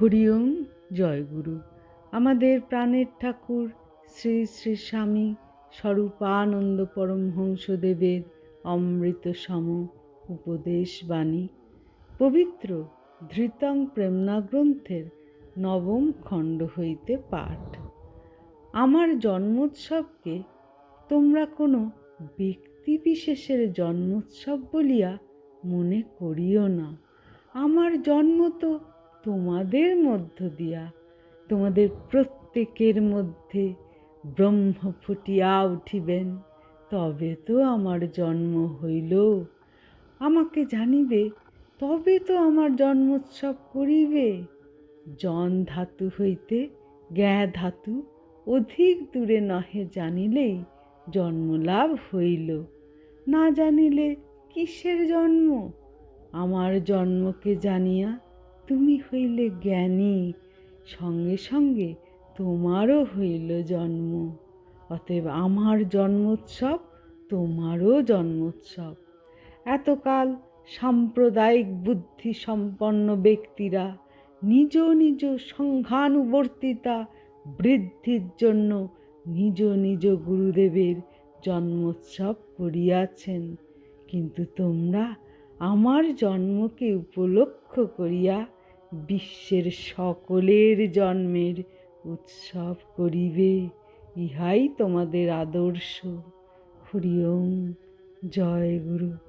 হরিওম জয়গুরু আমাদের প্রাণের ঠাকুর শ্রী শ্রী স্বামী স্বরূপানন্দ পরমহংসদেবের অমৃত সম উপদেশ বাণী। পবিত্র ধৃতং প্রেমনা গ্রন্থের নবম খণ্ড হইতে পাঠ। আমার জন্মোৎসবকে তোমরা কোনো ব্যক্তি বিশেষের জন্মোৎসব বলিয়া মনে করিও না। আমার জন্ম তো তোমাদের মধ্য দিয়া, তোমাদের প্রত্যেকের মধ্যে ব্রহ্ম ফুটিয়া উঠিবেন। তবে তো আমার জন্ম হইল। আমাকে জানিবে, তবে তো আমার জন্মোৎসব করিবে। জন ধাতু হইতে জ্ঞা ধাতু অধিক দূরে নহে জানিলেই জন্মলাভ হইল। না জানিলে কিসের জন্ম? আমার জন্মকে জানিয়া তুমি হইলে জ্ঞানী, সঙ্গে সঙ্গে তোমারও হইল জন্ম। অতএব আমার জন্মোৎসব, তোমারও জন্মোৎসব। এতকাল সাম্প্রদায়িক বুদ্ধি সম্পন্ন ব্যক্তিরা, নিজ নিজ সংঘানুবর্তিতা বৃদ্ধির জন্য নিজ নিজ গুরুদেবের জন্মোৎসব করিয়াছেন। কিন্তু তোমরা আমার জন্মকে উপলক্ষ করিয়া বিশ্বের সকলের জন্মের উৎসব করিবে ইহাই তোমাদের আদর্শ। হরিওম জয় গুরু।